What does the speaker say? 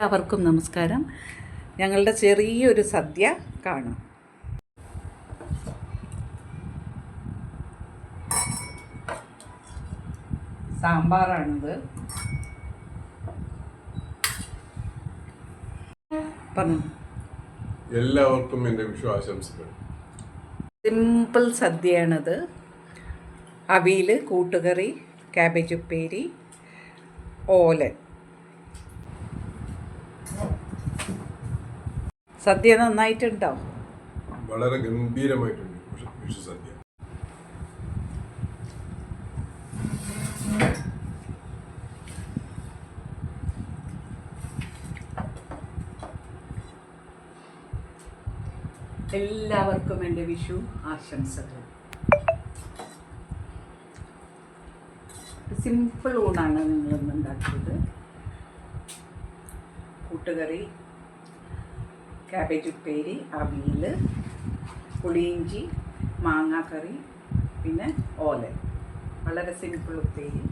എല്ലാവർക്കും നമസ്കാരം. ഞങ്ങളുടെ ചെറിയൊരു സദ്യ കാണും. സാമ്പാറാണിത്. പറഞ്ഞു. എല്ലാവർക്കും എന്റെ വിഷു ആശംസകൾ സിമ്പിൾ സദ്യയാണിത്. അവിയൽ കൂട്ടുകറി ക്യാബേജ് ഉപ്പേരി ഓലൻ. സദ്യ നന്നായിട്ടുണ്ടോ? വളരെ ഗംഭീരമായിട്ടുണ്ട് വിഷു- സദ്യ. എല്ലാവർക്കും എന്റെ വിഷു ആശംസകൾ. സിമ്പിൾ ഊണാണ് നിങ്ങളിന്ന് ഉണ്ടാക്കിയത്. കൂട്ടുകറി ക്യാബേജ് ഉപ്പേരി അവിയൽ പുളിയിഞ്ചി മാങ്ങാക്കറി പിന്നെ ഓല വളരെ സിമ്പിൾ ഉപ്പേരി.